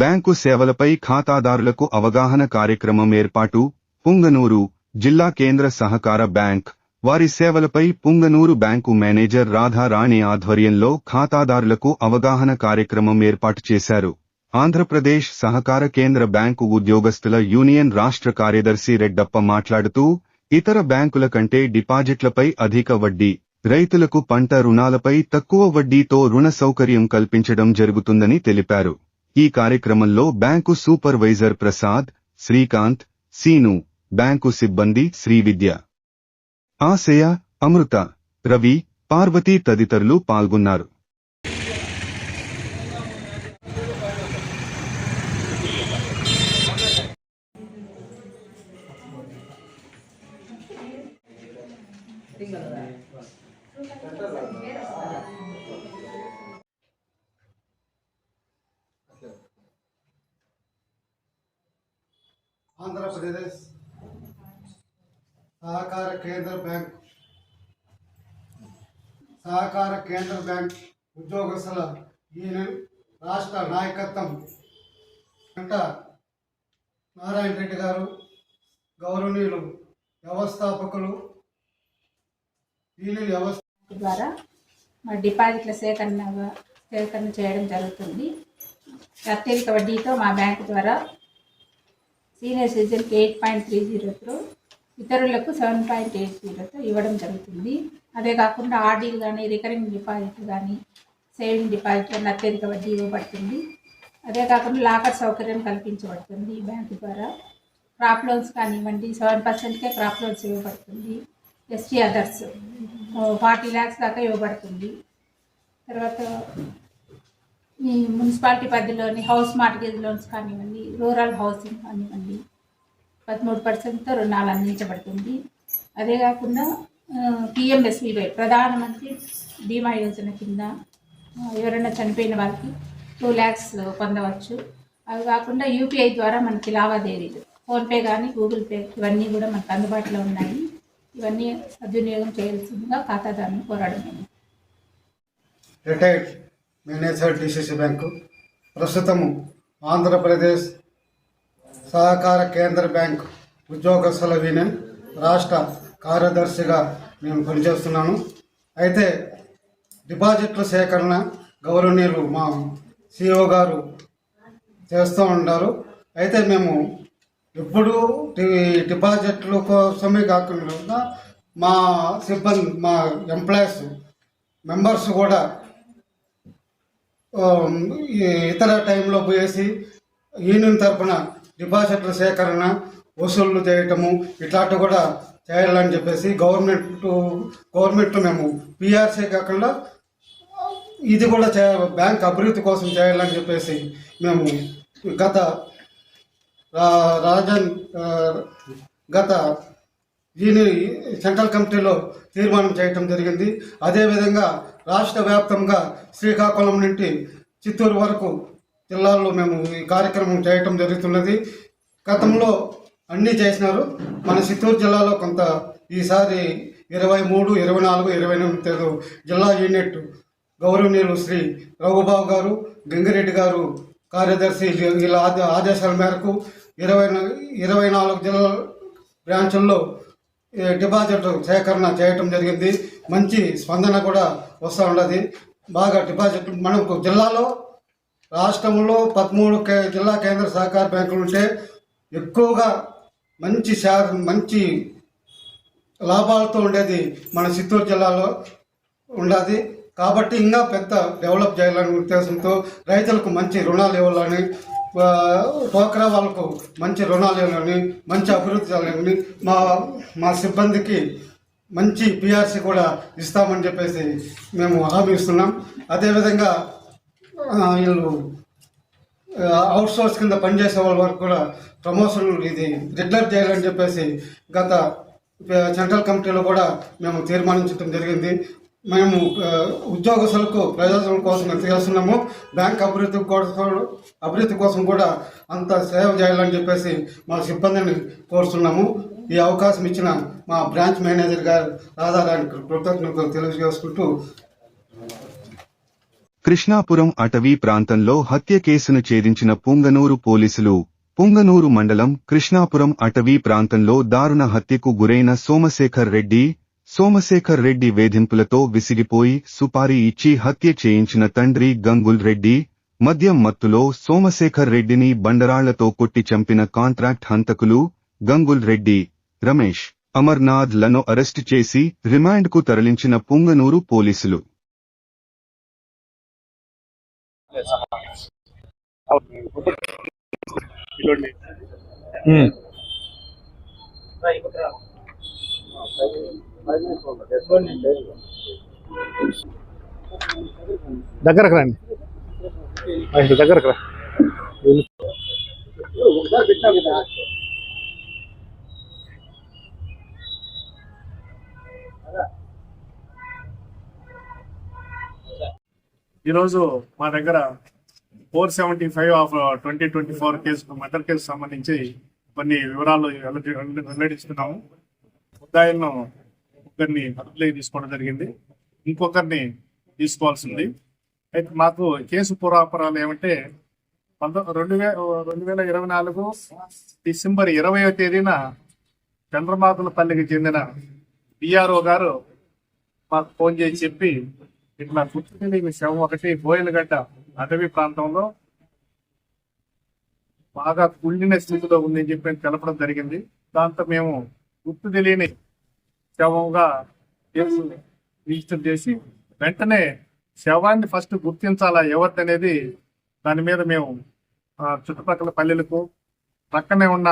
Bank సేవలపై ఖాతాదారులకు అవగాహన కార్యక్రమం ఏర్పాటు పుంగనూరు జిల్లా కేంద్ర సహకార బ్యాంక్. వారి సేవలపై పుంగనూరు బ్యాంకు మేనేజర్ రాధారాణి ఆధ్వర్యంలో ఖాతాదారులకు అవగాహన కార్యక్రమం ఏర్పాటు చేశారు. ఆంధ్రప్రదేశ్ సహకార కేంద్ర బ్యాంకు ఉద్యోగస్తుల యూనియన్ రాష్ట్ర కార్యదర్శి రెడ్డప్ప మాట్లాడుతూ ఇతర బ్యాంకుల కంటే డిపాజిట్లపై అధిక వడ్డీ రైతులకు పంట రుణాలపై తక్కువ వడ్డీతో రుణ సౌకర్యం కల్పించడం జరుగుతుందని తెలిపారు. ఈ కార్యక్రమంలో bank supervisor Prasad Srikanth Seenu bank సిబ్బంది శ్రీవిద్య ఆశయ అమృత రవి పార్వతి తదితరులు పాల్గొన్నారు. ఆంధ్రప్రదేశ్ సహకార కేంద్ర బ్యాంక్ సహకార కేంద్ర బ్యాంక్ ఉద్యోగస్తుల యూనియన్ రాష్ట్ర నాయకత్వం వెంట నారాయణ రెడ్డి గారు గౌరవనీయులు వ్యవస్థాపకులు యూనియన్ వ్యవస్థ ద్వారా మా డిపాజిట్ల సేకరణ సేకరణ చేయడం జరుగుతుంది. అత్యధిక వడ్డీతో మా బ్యాంకు ద్వారా సీనియర్ సిటిజన్కి ఎయిట్ పాయింట్ త్రీ జీరోతో ఇతరులకు సెవెన్ పాయింట్ ఎయిట్ జీరోతో ఇవ్వడం జరుగుతుంది. అదే కాకుండా ఆర్డీలు కానీ రికరింగ్ డిపాజిట్లు కానీ సేవింగ్ డిపాజిట్ కానీ అత్యధిక వడ్డీ ఇవ్వబడుతుంది. అదే కాకుండా లాకర్ సౌకర్యం కల్పించబడుతుంది ఈ బ్యాంకు ద్వారా. క్రాప్ లోన్స్ కానివ్వండి సెవెన్ పర్సెంట్కే క్రాప్ లోన్స్ ఇవ్వబడుతుంది. ఎస్టీ అదర్స్ ఫార్టీ ల్యాక్స్ దాకా ఇవ్వబడుతుంది. తర్వాత ఈ మున్సిపాలిటీ పరిధిలోని హౌస్ మార్గేజ్ లోన్స్ కానివ్వండి రూరల్ హౌసింగ్ కానివ్వండి పదమూడు పర్సెంట్తో రుణాలు అందించబడుతుంది. అదే కాకుండా పిఎంఎస్బీవై ప్రధానమంత్రి బీమా యోజన కింద ఎవరైనా చనిపోయిన వారికి టూ ల్యాక్స్ పొందవచ్చు. అవి కాకుండా యూపీఐ ద్వారా మనకి లావాదేవీలు ఫోన్పే కానీ గూగుల్ పే ఇవన్నీ కూడా మనకు అందుబాటులో ఉన్నాయి. ఇవన్నీ సద్వినియోగం చేయాల్సిందిగా ఖాతాదారుని కోరడం రిటైర్డ్ మేనేజర్ డిసిసి బ్యాంకు. ప్రస్తుతము ఆంధ్రప్రదేశ్ సహకార కేంద్ర బ్యాంక్ ఉద్యోగస్తుల వినే రాష్ట్ర కార్యదర్శిగా నేను పనిచేస్తున్నాను. అయితే డిపాజిట్ల సేకరణ గౌరవనీయులు మా సిఓ గారు చేస్తూ ఉంటారు అయితే మేము ఎప్పుడు డిపాజిట్ల కోసమే కాకుండా మా సిబ్బంది మా ఎంప్లాయీస్ మెంబర్స్ కూడా ఇతర టైంలో పోయేసి యూనియన్ తరఫున డిపాజిట్ల సేకరణ వసూళ్ళు చేయటము ఇట్లాంటివి కూడా చేయాలని చెప్పేసి గవర్నమెంట్ గవర్నమెంట్ మేము పిఆర్సీ కాకుండా ఇది కూడా చే బ్యాంక్ అభివృద్ధి కోసం చేయాలని చెప్పేసి మేము గత రాజన్ గత దీని సెంట్రల్ కమిటీలో తీర్మానం చేయటం జరిగింది. అదేవిధంగా రాష్ట్ర వ్యాప్తంగా శ్రీకాకుళం నుండి చిత్తూరు వరకు జిల్లాల్లో మేము ఈ కార్యక్రమం చేయటం జరుగుతున్నది. గతంలో అన్నీ చేసినారు. మన చిత్తూరు జిల్లాలో కొంత ఈసారి ఇరవై మూడు ఇరవై నాలుగు ఇరవై ఎనిమిది జిల్లా యూనిట్ గౌరవనీయులు శ్రీ రఘుబాబు గారు గంగిరెడ్డి గారు కార్యదర్శి వీళ్ళ ఆదేశాల మేరకు ఇరవై ఇరవై నాలుగు జిల్లా బ్రాంచుల్లో డిపాజిట్ సేకరణ చేయటం జరిగింది. మంచి స్పందన కూడా వస్తూ ఉన్నది. బాగా డిపాజిట్ మనకు జిల్లాలో రాష్ట్రంలో పదమూడు కే జిల్లా కేంద్ర సహకార బ్యాంకులు ఉంటే ఎక్కువగా మంచి శాత మంచి లాభాలతో ఉండేది మన చిత్తూరు జిల్లాలో ఉండదు. కాబట్టి ఇంకా పెద్ద డెవలప్ చేయాలనే ఉద్దేశంతో రైతులకు మంచి రుణాలు ఇవ్వాలని డోక్రా వాళ్ళకు మంచి రుణాలు ఇవ్వాలని మంచి అభివృద్ధి చేయాలని మా మా సిబ్బందికి మంచి పిఆర్సీ కూడా ఇస్తామని చెప్పేసి మేము హామీ ఇస్తున్నాం. అదేవిధంగా వీళ్ళు అవుట్ సోర్స్ కింద పనిచేసే వాళ్ళ వరకు కూడా ప్రమోషన్ ఇది రెగ్యులర్ చేయాలని చెప్పేసి గత సెంట్రల్ కమిటీలో కూడా మేము తీర్మానించడం జరిగింది. మేము ఉద్యోగస్తులకు ప్రయోజనం కోసం చేస్తున్నాము. బ్యాంక్ అభివృద్ధి కోసం అభివృద్ధి కోసం కూడా అంత సేవ చేయాలని చెప్పేసి మా సిబ్బందిని కోరుతున్నాము. ఈ అవకాశం ఇచ్చిన మా బ్రాంచ్ మేనేజర్ గారు రాధారానికి కృతజ్ఞతలు తెలియజేసుకుంటూ కృష్ణాపురం అటవీ ప్రాంతంలో హత్య కేసును ఛేదించిన పుంగనూరు పోలీసులు పుంగనూరు మండలం కృష్ణాపురం అటవీ ప్రాంతంలో దారుణ హత్యకు గురైన సోమశేఖర్ రెడ్డి సోమశేఖర్ రెడ్డి వేధింపులతో విసిగిపోయి సుపారీ ఇచ్చి హత్య చేయించిన తండ్రి గంగుల్ రెడ్డి మద్యం మత్తులో సోమశేఖర్ రెడ్డిని బండరాళ్ళతో కొట్టి చంపిన కాంట్రాక్ట్ హంతకులు గంగుల్ రెడ్డి రమేష్ అమర్నాథ్లను అరెస్టు చేసి రిమాండ్కు తరలించిన పుంగనూరు పోలీసులు. దగ్గరకు రండి ఆ, దగ్గరకు రా ఈరోజు మా దగ్గర four seventy five of twenty twenty four case murder case సంబంధించి కొన్ని వివరాలు వెల్లడించుకున్నాము వెల్లడిస్తున్నాము. ముద్దాయిలను ఒకరిని అదుపులోకి తీసుకోవడం జరిగింది. ఇంకొకరిని తీసుకోవాల్సింది. అయితే మాకు కేసు పూర్వాపరాలు ఏమంటే రెండు వే రెండు వేల ఇరవై నాలుగు డిసెంబర్ ఇరవయో తేదీన చంద్రమాతులపల్లికి చెందిన బిఆర్ఓ గారు మాకు ఫోన్ చేసి చెప్పి ఇట్లా గుర్తు తెలియని శవం ఒకటి బోయలగడ్డ అటవీ ప్రాంతంలో బాగా కుళ్ళిన స్థితిలో ఉందని చెప్పి తెలపడం జరిగింది. దాంతో మేము గుర్తు తెలియని శవంగా కేసు రిజిస్టర్ చేసి వెంటనే శవాన్ని ఫస్ట్ గుర్తించాలా ఎవరిది అనేది దాని మీద మేము చుట్టుపక్కల పల్లెలకు పక్కనే ఉన్న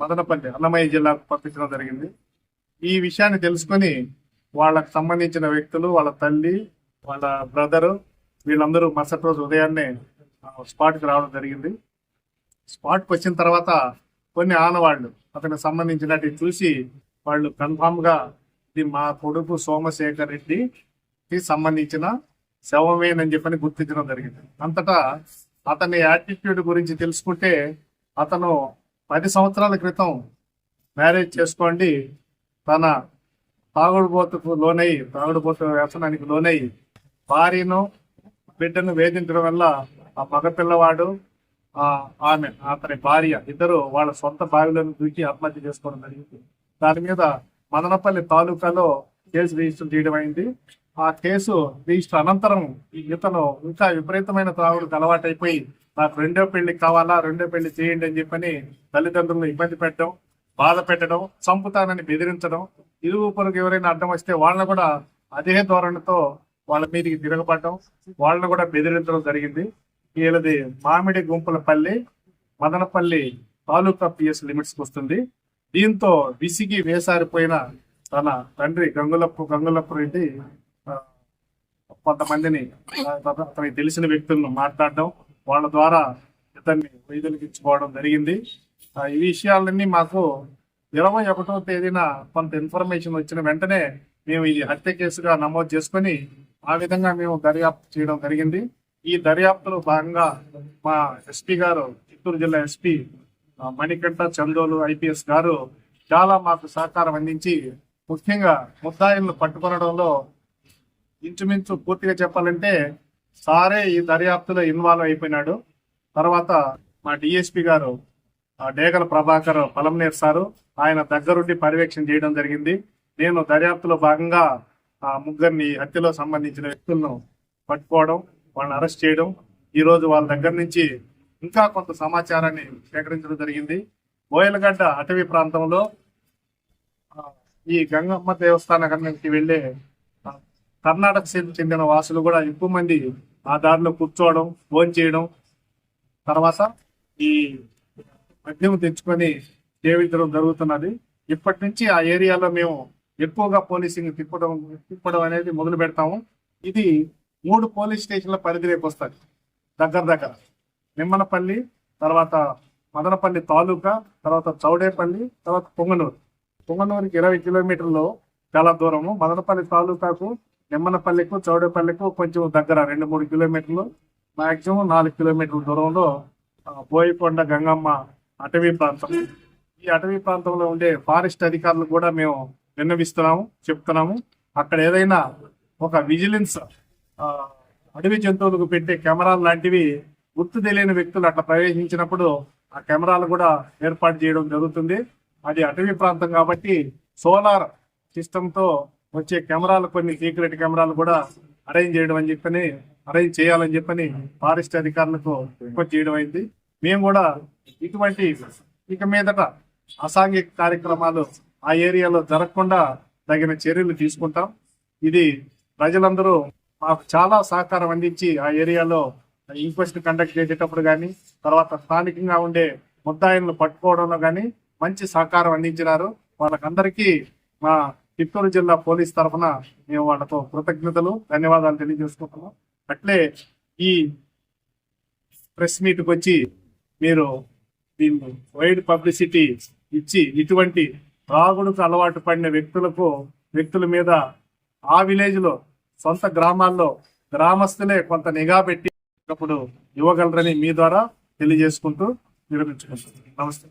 మదనపల్లి అన్నమయ్య జిల్లాకు పంపించడం జరిగింది. ఈ విషయాన్ని తెలుసుకొని వాళ్ళకు సంబంధించిన వ్యక్తులు వాళ్ళ తల్లి వాళ్ళ బ్రదరు వీళ్ళందరూ మరుసటి రోజు ఉదయాన్నే స్పాట్కి రావడం జరిగింది. స్పాట్కి వచ్చిన తర్వాత కొన్ని ఆనవాళ్ళు అతనికి సంబంధించినట్టు చూసి వాళ్ళు కన్ఫామ్గా ఇది మా కొడుకు సోమశేఖర్ రెడ్డికి సంబంధించిన శవమేనని చెప్పని గుర్తించడం జరిగింది. అంతటా అతని యాటిట్యూడ్ గురించి తెలుసుకుంటే అతను పది సంవత్సరాల క్రితం మ్యారేజ్ చేసుకోండి తన తాగుడుబోతుకు లోనై తాగుడుబోతు వ్యసనానికి లోనై భార్యను బిడ్డను వేధించడం వల్ల ఆ మగపిల్లవాడు ఆమె అతని భార్య ఇద్దరు వాళ్ళ సొంత బావిలను దూకి ఆత్మహత్య చేసుకోవడం జరిగింది. దాని మీద మదనపల్లి తాలూకాలో కేసు రిజిస్టర్ చేయడం అయింది. ఆ కేసు రిజిస్టర్ అనంతరం ఇతను ఇంకా విపరీతమైన తాగుడుకు అలవాటైపోయి నాకు రెండో పెళ్ళి కావాలా రెండో పెళ్ళి చేయండి అని చెప్పని తల్లిదండ్రులను ఇబ్బంది పెట్టడం బాధ పెట్టడం చంపుతానని బెదిరించడం ఇరుగు పొరుగు ఎవరైనా అడ్డం వస్తే వాళ్ళని కూడా అదే ధోరణితో వాళ్ళ మీదకి తిరగబడడం వాళ్ళని కూడా బెదిరించడం జరిగింది. వీళ్ళది మామిడి గుంపులపల్లి మదనపల్లి తాలూకా పిఎస్ లిమిట్స్కి వస్తుంది. దీంతో విసిగి వేసారిపోయిన తన తండ్రి గంగులప్పు గంగులప్పు రెడ్డి కొంతమందిని అతనికి తెలిసిన వ్యక్తులను మాట్లాడడం వాళ్ళ ద్వారా ఇతన్ని వైదొలిగించుకోవడం జరిగింది. ఆ, ఈ విషయాలన్నీ మాకు ఇరవై ఒకటో తేదీన కొంత ఇన్ఫర్మేషన్ వచ్చిన వెంటనే మేము ఇది హత్య కేసుగా నమోదు చేసుకొని ఆ విధంగా మేము దర్యాప్తు చేయడం జరిగింది. ఈ దర్యాప్తులో భాగంగా మా ఎస్పీ గారు చిత్తూరు జిల్లా ఎస్పీ మణికంఠ చందోలు ఐపీఎస్ గారు చాలా మాకు సహకారం అందించి ముఖ్యంగా ముద్దాయిలను పట్టుకొనడంలో ఇంచుమించు పూర్తిగా చెప్పాలంటే సారే ఈ దర్యాప్తులో ఇన్వాల్వ్ అయిపోయినాడు. తర్వాత మా డిఎస్పి గారు డేగల ప్రభాకర్ పలంనేర్ సారు ఆయన దగ్గరుండి పర్యవేక్షణ చేయడం జరిగింది. నేను దర్యాప్తులో భాగంగా ఆ ముగ్గురిని హత్యలో సంబంధించిన వ్యక్తులను పట్టుకోవడం వాళ్ళని అరెస్ట్ చేయడం ఈరోజు వాళ్ళ దగ్గర నుంచి ఇంకా కొంత సమాచారాన్ని సేకరించడం జరిగింది. బోయలగడ్డ అటవీ ప్రాంతంలో ఈ గంగమ్మ దేవస్థానానికి వెళ్ళే కర్ణాటక చెందిన వాసులు కూడా ఎక్కువ మంది ఆ దారిలో కూర్చోవడం ఫోన్ చేయడం. తర్వాత ఈ మద్యం తెచ్చుకొని సేవించడం జరుగుతున్నది. ఇప్పటి నుంచి ఆ ఏరియాలో మేము ఎక్కువగా పోలీసింగ్ తిప్పడం తిప్పడం అనేది మొదలు పెడతాము ఇది మూడు పోలీస్ స్టేషన్ల పరిధిలోకి వస్తుంది దగ్గర దగ్గర. నిమ్మనపల్లి తర్వాత మదనపల్లి తాలూకా తర్వాత చౌడేపల్లి తర్వాత పొంగనూరు. పొంగనూరుకి ఇరవై కిలోమీటర్లు చాలా దూరము. మదనపల్లి తాలూకాకు నిమ్మనపల్లికు చౌడేపల్లికు కొంచెం దగ్గర రెండు మూడు కిలోమీటర్లు. మాక్సిమం నాలుగు కిలోమీటర్ల దూరంలో బోయికొండ గంగమ్మ అటవీ ప్రాంతం. ఈ అటవీ ప్రాంతంలో ఉండే ఫారెస్ట్ అధికారులు కూడా మేము విన్నవిస్తున్నాము చెప్తున్నాము. అక్కడ ఏదైనా ఒక విజిలెన్స్ అడవి జంతువులకు పెట్టే కెమెరాలు లాంటివి గుర్తు తెలియని వ్యక్తులు అట్లా ప్రవేశించినప్పుడు ఆ కెమెరాలు కూడా ఏర్పాటు చేయడం జరుగుతుంది. అది అటవీ ప్రాంతం కాబట్టి సోలార్ సిస్టంతో వచ్చే కెమెరాలు కొన్ని సీక్రెట్ కెమెరాలు కూడా అరేంజ్ చేయడం అని చెప్పని అరేంజ్ చేయాలని చెప్పని ఫారెస్ట్ అధికారులకు రిక్వెస్ట్ చేయడం అయింది. మేము కూడా ఇటువంటి ఇక మీదట అసాంఘిక కార్యక్రమాలు ఆ ఏరియాలో జరగకుండా తగిన చర్యలు తీసుకుంటాం. ఇది ప్రజలందరూ మాకు చాలా సహకారం అందించి ఆ ఏరియాలో ఇంక్వెస్ట్ కండక్ట్ చేసేటప్పుడు కానీ తర్వాత స్థానికంగా ఉండే ముద్దాయిలను పట్టుకోవడంలో కానీ మంచి సహకారం అందించినారు. వాళ్ళకందరికీ మా చిత్తూరు జిల్లా పోలీస్ తరఫున మేము వాళ్ళతో కృతజ్ఞతలు ధన్యవాదాలు తెలియజేసుకుంటున్నాం. అట్లే ఈ ప్రెస్ మీట్కి వచ్చి మీరు దీన్ని వైడ్ పబ్లిసిటీ ఇచ్చి ఇటువంటి రాగుడుకు అలవాటు పడిన వ్యక్తులకు వ్యక్తుల మీద ఆ విలేజ్లో సొంత గ్రామాల్లో గ్రామస్తులే కొంత నిఘా పెట్టి ఇవ్వగలరని మీ ద్వారా తెలియజేసుకుంటూ విరమించుకుంటున్నాను. నమస్తే.